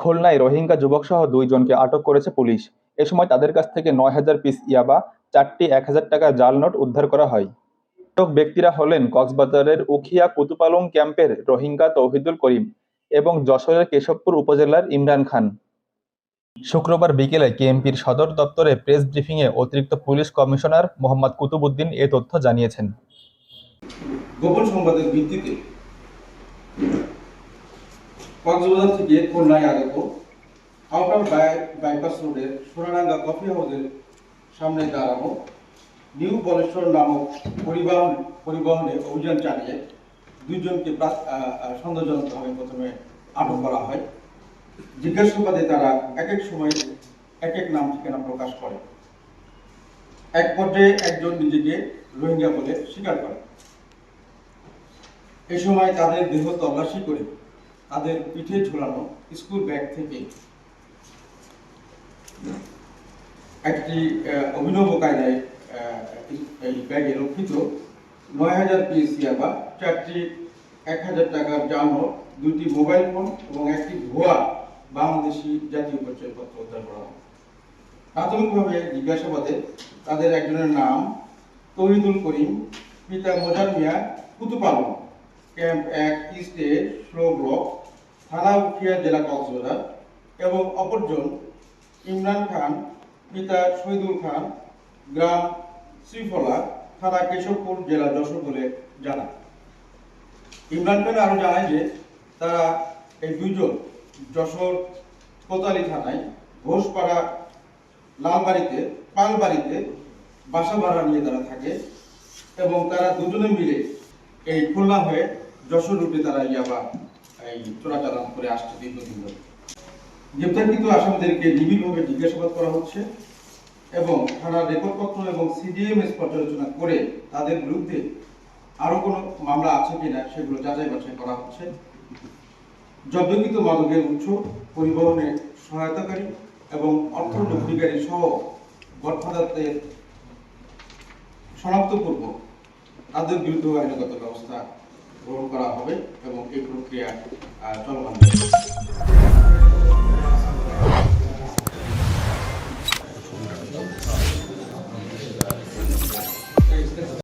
খুলনায় রোহিঙ্গা যুবকসহ দুইজনকে আটক করেছে পুলিশ। এ সময় তাদের কাছ থেকে নয় হাজার পিস ইয়াবা, চারটি এক হাজার টাকা জাল নোট উদ্ধার করা হয়। আটক ব্যক্তিরা হলেন কক্সবাজারের উখিয়া কুতুপালং ক্যাম্পের রোহিঙ্গা তৌহিদুল করিম এবং যশোরের কেশবপুর উপজেলার ইমরান খান। শুক্রবার বিকেলে কেএমপির সদর দপ্তরে প্রেস ব্রিফিংয়ে অতিরিক্ত পুলিশ কমিশনার মোহাম্মদ কুতুবুদ্দিন এ তথ্য জানিয়েছেন। গোপন সংবাদের ভিত্তিতে কক্সবাজার থেকে খুলনায় আগত আউটার বাই- বাইপাস রোডের সোনারাঙ্গা কফি হাউসের সামনে দাঁড়ানো নিউ বলেশ্বর নামক পরিবহন, পরিবহনে অভিযান চালিয়ে দুইজনকে সন্দেহজনকভাবে প্রথমে আটক করা হয়। জিজ্ঞাসাবাদে তারা এক এক সময় এক এক নাম ঠিকানা প্রকাশ করে। এক পর্যায়ে একজন নিজেকে রোহিঙ্গা বলে স্বীকার করে। এ সময় তাদের দেহ তল্লাশি করে তাদের পিঠে ঝোলানো স্কুল ব্যাগ থেকে একটি অভিনব কায়দায় এই ব্যাগে রক্ষিত নয় হাজার পিস ইয়াবা চারটি এক হাজার টাকার নোট দুইটি মোবাইল ফোন এবং একটি ভুয়া বাংলাদেশি জাতীয় পরিচয়পত্র উদ্ধার করা হয়। প্রাথমিকভাবে জিজ্ঞাসাবাদে তাদের একজনের নাম তহিদুল করিম, পিতা মোজার মিয়া কুতুপালন ক্যাম্প এক ইস্টে স্লো ব্লক, থানা উখিয়া জেলা কক্সবাজার এবং অপরজন ইমরান খান, পিতা শহীদুল খান, গ্রাম শ্রীফলা, থানা কেশবপুর, জেলা যশোর বলে জানায় ইমরান খান আরও জানায় যে, তারা এই দুজন যশোর কোতালি থানায় ঘোষপাড়া লালবাড়িতে, পালবাড়িতে বাসা ভাড়া নিয়ে তারা থাকে এবং তারা দুজনে মিলে এই খুলনা হয়ে যশোর রুটে তারা ইয়াবা এই চোরাচালান করে আসছে দীর্ঘদিন ধরে। গ্রেপ্তারকৃত আসামিদেরকে নিবিড়ভাবে জিজ্ঞাসাবাদ করা হচ্ছে এবং থানার রেকর্ডপত্র এবং সিডিএমএস পর্যালোচনা করে তাদের বিরুদ্ধে আরও কোনো মামলা আছে কিনা সেগুলো যাচাই বাছাই করা হচ্ছে। জব্দকৃত মাদকের উৎস, পরিবহনে সহায়তাকারী এবং অর্থ লব্ধিকারী সহ গডফাদারদের শনাক্তপূর্বক তাদের বিরুদ্ধে আইনগত ব্যবস্থা গ্রহণ করা হবে এবং এই প্রক্রিয়া চলমান।